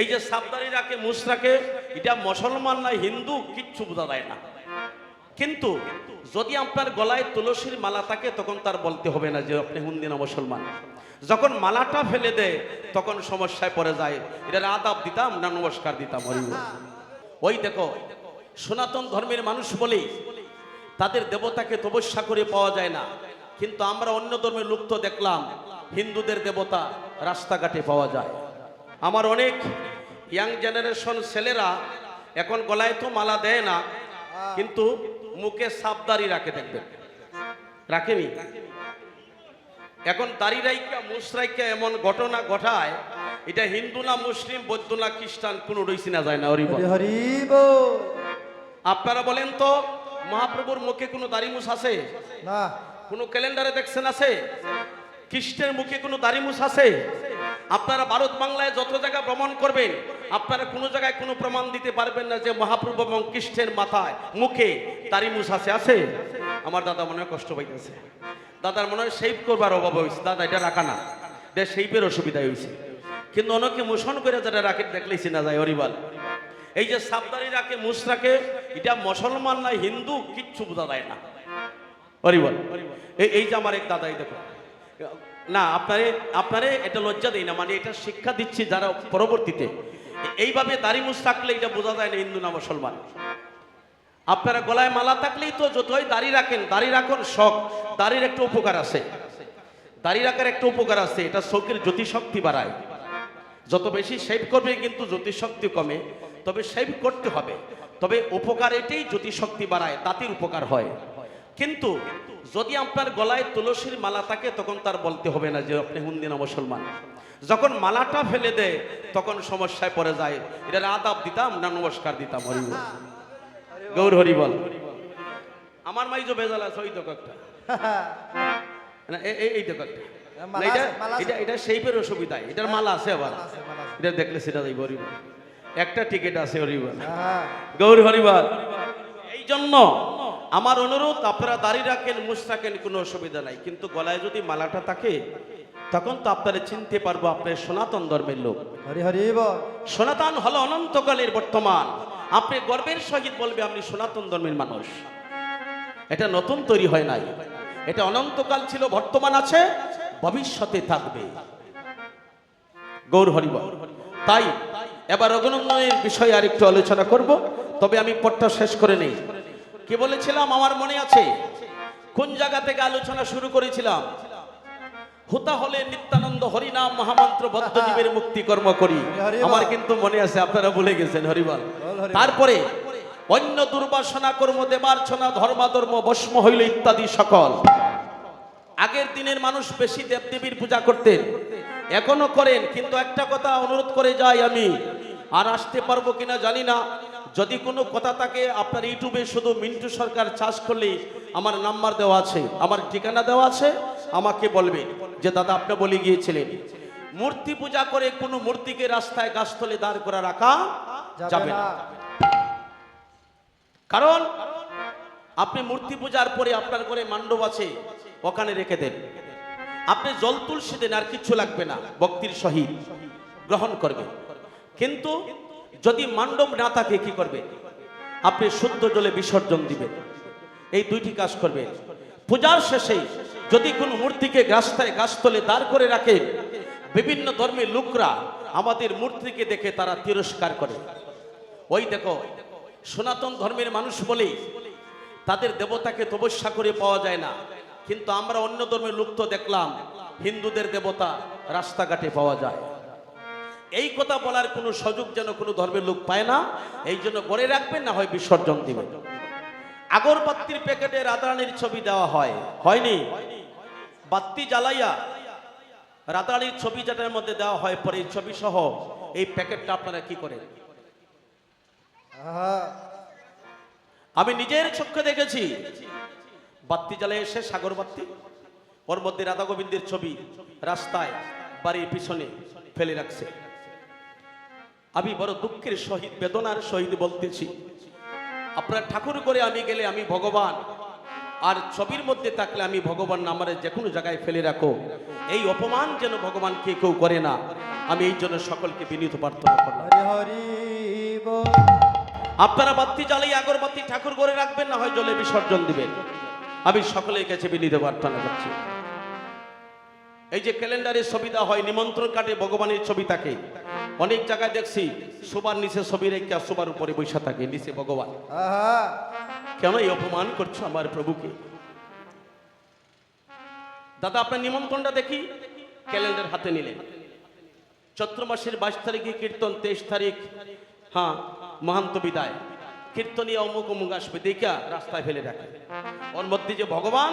এই যে সাবদারি রাখে মুসরাকে, এটা মুসলমান না হিন্দু, কিচ্ছু বোঝা যায় না। কিন্তু যদি আপনার গলায় তুলসীর মালা থাকে, তখন তার বলতে হবে না যে আপনি হুন্দি না মুসলমান। যখন মালাটা ফেলে দেয়, তখন সমস্যায় পড়ে যায়। এটার আদাব দিতাম না নমস্কার দিতাম ওই দেখো, সনাতন ধর্মের মানুষ বলেই তাদের দেবতাকে তপস্যা করে পাওয়া যায় না। কিন্তু আমরা অন্য ধর্মের লুপ্ত দেখলাম, হিন্দুদের দেবতা রাস্তাঘাটে পাওয়া যায়। আমার অনেক ইয়াং জেনারেশন ছেলেরা এখন গলায় তো মালা দেয় না কিন্তু মুখে সাবদারি রাখে দেখবেন। রাখেনি? এখন দাড়ি রাইকা মুসরাইকা এমন ঘটনা ঘটায় এটা হিন্দু না মুসলিম বৌদ্ধ না খ্রিস্টান কোনো রইছি না যায় না হরি বল। হরি হরি আপনারা বলেন তো মহাপ্রভুর মুখে কোনো দাড়ি মুছ আছে? না। কোনো ক্যালেন্ডারে দেখছেন আছে? খ্রিস্টের মুখে কোনো দাড়ি মুছ আছে? আপনারা ভারত বাংলায় যত জায়গা ভ্রমণ করবেন, আপনারা কোনো জায়গায় কোনো প্রমাণ দিতে পারবেন না যে মহাপ্রভু এবং খ্রিস্টের মাথায়, মুখে দাড়ি মুছ আছে আছে? আমার দাদা মনে হয় কষ্ট পাইতেছে। দাদার মনে হয় শেভ করবার অভাব হয়েছে দাদা, এটা রাখা না। এটা শেপের অসুবিধা হয়েছে কিন্তু অনেকে মোশন করে যারা রাখে দেখলেই চিনা যায় হরিবাল এই যে সাবদারি রাখে মুস রাখে, এটা মুসলমান না হিন্দু, কিচ্ছু বোঝা যায় না। হরিবল এই এই যে আমার এক দাদাই দেখো। না, আপনারে আপনারে এটা লজ্জা দেই না মানে এটা শিক্ষা দিচ্ছি যারা পরবর্তীতে। এইভাবে দাড়ি মুছ থাকলে এটা বোঝা যায় না হিন্দু না মুসলমান। আপনারা গলায় মালা থাকলেই তো যতই দাড়ি রাখেন, দাড়ি রাখুন শখ, দাড়ির একটা উপকার আছে। দাড়ি রাখার একটা উপকার আছে, এটা চোখের জ্যোতিশক্তি বাড়ায়। যত বেশি শেভ করবে কিন্তু জ্যোতিশক্তি কমে, তবে শেভ করতে হবে। তবে উপকার এটাই জ্যোতিশক্তি বাড়ায়, তাঁতির উপকার হয়। কিন্তু যদি আপনার গলায় তুলসীর মালা থাকে তখন তার বলতে হবে না যে আপনি হুন্দি না মুসলমান। যখন মালাটা ফেলে দেয় তখন সমস্যায় পড়ে যায়। এটার আদাব দিতাম না নমস্কার দিতাম হরি গৌর হরি বল। আমার মাই যে বেজাল আছে ওই দেখো একটা। না, এই দেখো একটা। এটা। এটা এটা অসুবিধা এটার মালা আছে আবার। এটা দেখলে সেটা একটা টিকিট আছে হ্যাঁ। গৌর এই জন্য আমার অনুরোধ আপনারা দাঁড়িয়ে রাখেন মুছ রাখেন কোনো অসুবিধা নাই। কিন্তু গলায় যদি মালাটা থাকে তখন তো আপনারা চিনতে পারব আপনার সনাতন ধর্মের লোক। হরি হরি সনাতন হলো অনন্তকালের বর্তমান। আপনি গর্বের সহিত বলবে আপনি সনাতন ধর্মের মানুষ। এটা নতুন তৈরি হয় নাই। এটা অনন্তকাল ছিল বর্তমান আছে ভবিষ্যতে থাকবে। গৌর হরিব তাই এবার অভিনন্দনের বিষয়ে আরেকটু আলোচনা করব। তবে আমি পটটা শেষ করে নেই। কি বলেছিলাম? আমার মনে আছে? কোন জায়গা থেকে আলোচনা শুরু করেছিলাম? হুতা হলে নিত্যানন্দ হরিনাম মহামন্ত্র বদ্ধজীবের মুক্তি কর্ম করি। আমার কিন্তু মনে আছে আপনারা ভুলে গেছেন হরিবল বল হরি বল। তারপরে অন্য দুর্বাসনা কর্ম দেবার্চনা ধর্মাধর্ম ভস্ম হইল ইত্যাদি সকল। আগের দিনের মানুষ বেশি দেবদেবীর পূজা করতেন এখনও করেন কিন্তু একটা কথা অনুরোধ করে যাই আমি। আর আসতে পারব কিনা জানি না। যদি কোনো কথা থাকে আপনার ইউটিউবে শুধু মিন্টু সরকার চাষ করলে আমার নাম্বার দেওয়া আছে আমার ঠিকানা দেওয়া আছে আমাকে বলবেন যে দাদা আপনি বলে গিয়েছিলেন মূর্তি পূজা করে কোনো মূর্তিকে রাস্তায় গাছতলে দাঁড় করে রাখা যাবে না। কারণ আপনি মূর্তি পূজার পরে আপনার ঘরে মান্ডব আছে ওখানে রেখে দেন। আপনি জল তুলসী দেন আর কিচ্ছু লাগবে না ভক্তির সহিত গ্রহণ করবে। কিন্তু যদি মান্ডব না থাকে, কি করবে? আপনি শুদ্ধ জলে বিসর্জন দিবেন। এই দুইটি কাজ করবেন পূজার শেষে যদি কোনো মূর্তিকে গাছটায় গাছতলে দাঁড় করে রাখে, বিভিন্ন ধর্মের লোকরা আমাদের মূর্তিকে দেখে তারা তিরস্কার করে। ওই দেখো, সনাতন ধর্মের মানুষ বলেই তাদের দেবতাকে তপস্যা করে পাওয়া যায় না। কিন্তু আমরা অন্য ধর্মের লোক তো দেখলাম, হিন্দুদের দেবতা রাস্তাঘাটে পাওয়া যায়। এই কথা বলার কোনো সুযোগ যেন কোনো ধর্মের লোক পায় না এই জন্য গড়ে রাখবেন না হয় বিসর্জন দিবেন। আগরবাতির প্যাকেটে রাধারানীর ছবি দেওয়া হয়। হয়নি? বাত্তি জ্বালাইয়া রাধারানীর ছবি যেটার মধ্যে দেওয়া হয় পরে এই ছবি সহ এই প্যাকেটটা আপনারা কি করেন? আমি নিজের চোখে দেখেছি। বাত্তি জ্বালে এসে সাগর বাত্তি ওর মধ্যে রাধা গোবিন্দের ছবি রাস্তায় বাড়ির পিছনে ফেলে রাখছে। আমি বড় দুঃখের সহিত বেদনার সহিত বলতেছি। আপনার ঠাকুর করে আমি গেলে আমি ভগবান। আর ছবির মধ্যে থাকলে আমি ভগবান নামারে যে কোনো জায়গায় ফেলে রাখো। এই অপমান যেন ভগবান কে কেউ করে না। আমি এই জন্য সকলকে বিনীত প্রার্থনা করলাম। আপনারা বাতি জ্বালিয়ে আগরবাতি ঠাকুর করে রাখবেন না হয় জলে বিসর্জন দিবেন। আমি সকলের কাছে বিনীত প্রার্থনা করছি। এই যে ক্যালেন্ডারের ছবি দেওয়া হয় নিমন্ত্রণ কাটে ভগবানের ছবি থাকে। অনেক জায়গায় দেখছি সুবার নিচে ছবি রেখে সুবার উপরে বৈশা থাকে নিচে ভগবান। কেন এই অপমান করছ আমার প্রভুকে? দাদা আপনার নিমন্ত্রণটা দেখি। ক্যালেন্ডার হাতে নিলেন চৈত্র মাসের বাইশ তারিখে কীর্তন তেইশ তারিখ। হ্যাঁ মহান্ত বিদায়। কীর্তনীয় অমুক অমুক আসবে দেখা রাস্তায় ফেলে রাখে। ওর মধ্যে যে ভগবান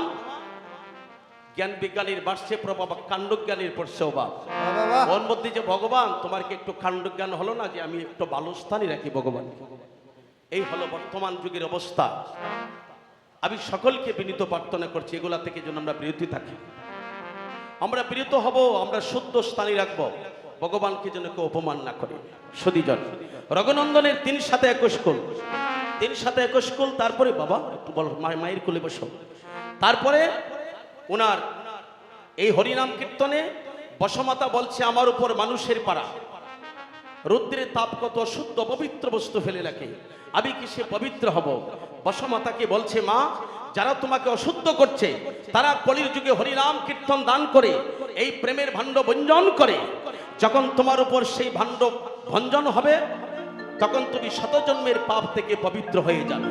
জ্ঞান বিজ্ঞানীর বাড়ছে প্রভাব কাণ্ডজ্ঞানীর পড়ছে অভাব ওর মধ্যে যে ভগবান তোমার কি একটু কাণ্ডজ্ঞান হলো না যে আমি একটু ভালো স্থানই রাখি ভগবান এই হলো বর্তমান যুগের অবস্থা। আমি সকলকে বিনীত প্রার্থনা করছি এগুলা থেকে যেন আমরা বিরতি থাকি। আমরা বিরত হব আমরা শুদ্ধ স্থানে রাখব। ভগবানকে যেন কেউ অপমান না করি। সদীজন রঘুনন্দনের তিন সাথে একুশ কুল। তিন সাথে একুশ কুল তারপরে বাবা একটু বল মায়ের কোলে বসো। তারপরে ওনার এই হরিনাম কীর্তনে বসমাতা বলছে, আমার উপর মানুষের পাড়া। রুদ্রের তাপ কত শুদ্ধ পবিত্র বস্তু ফেলে রাখে। আমি কি সে পবিত্র হব? বসমাতাকে বলছে, মা, যারা তোমাকে অশুদ্ধ করছে, তারা কলির যুগে হরিনাম কীর্তন দান করে, এই প্রেমের ভাণ্ড ভঞ্জন করে। যখন তোমার উপর সেই ভাণ্ড ভঞ্জন হবে, তখন তুমি শতজন্মের পাপ থেকে পবিত্র হয়ে যাবে।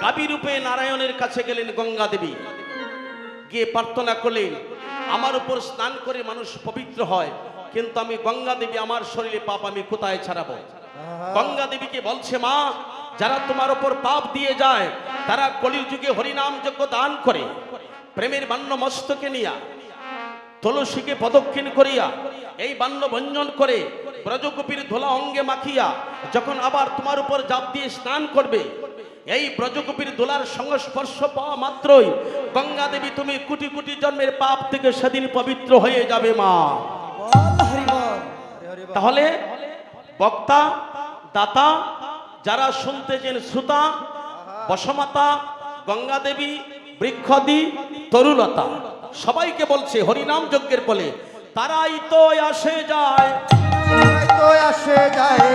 কাবি রূপে নারায়ণের কাছে গেলেন গঙ্গা দেবী গিয়ে প্রার্থনা করলেন আমার উপর স্নান করে মানুষ পবিত্র হয় কিন্তু আমি গঙ্গা দেবী আমার শরীরে পাপ আমি কোথায় ছাড়াবো? গঙ্গা দেবীকে বলছে মা যারা তোমার উপর পাপ দিয়ে যায় তারা কলির যুগে হরিনাম যজ্ঞ দান করে প্রেমের বান্য মস্তকে নিয়া তুলসীকে প্রদক্ষিণ করিয়া এই বান্য ভঞ্জন করে ব্রজগোপীর ধোলা অঙ্গে মাখিয়া যখন আবার তোমার উপর জাপ দিয়ে স্নান করবে এই ব্রজগোপীর দোলার সংস্পর্শ পাওয়া মাত্রই গঙ্গা দেবী তুমি কোটি কোটি জন্মের পাপ থেকে সেদিন পবিত্র হয়ে যাবে মা। তাহলে বক্তা, দাতা, যারা শুনতেছেন শ্রোতা, বসমাতা, গঙ্গা দেবী, বৃক্ষদি, তরুলতা, সবাইকে বলছে হরিনাম যজ্ঞের বলে তারাই তো আসে যায়। আসে যায়।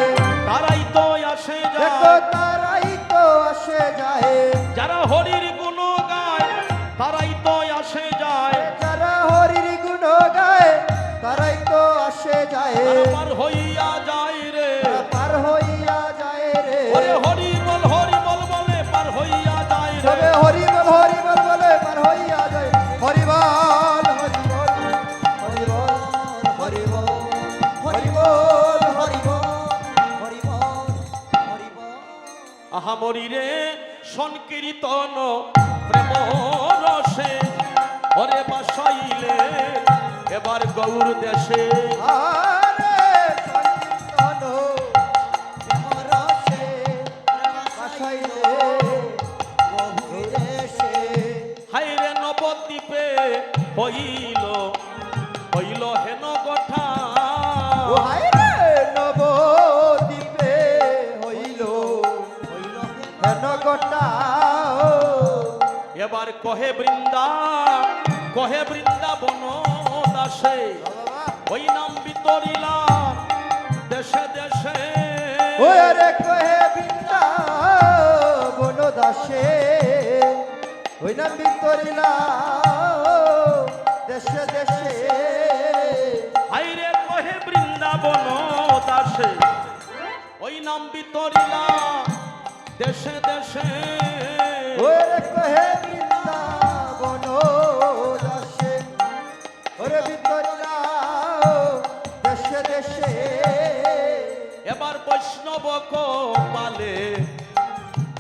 আহামরি রে সংকীর্তন প্রেম রসে হরে বাসাইলে এবার গৌর দেশে। হাইরে নবদ্বীপে হইল হইল হেন কথা কহে বৃন্দা কহে বৃন্দাবন দাসে ওই নাম বিতরিলা দেশে দেশে। ওরে রে কহে বৃন্দা বন দাসে ওই নাম বিতরিলা দেশে দেশে। হাইরে কহে বৃন্দাবন দাসে ওই নাম বিতরিলা দেশে দেশে। পাব কপালে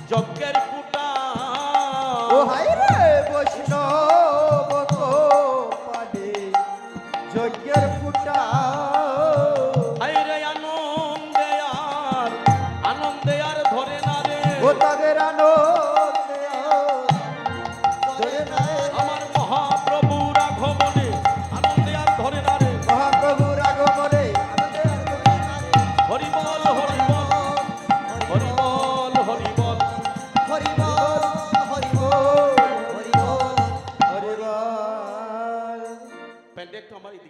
যজ্ঞের পুটা ও হায় রে বৈষ্ণব।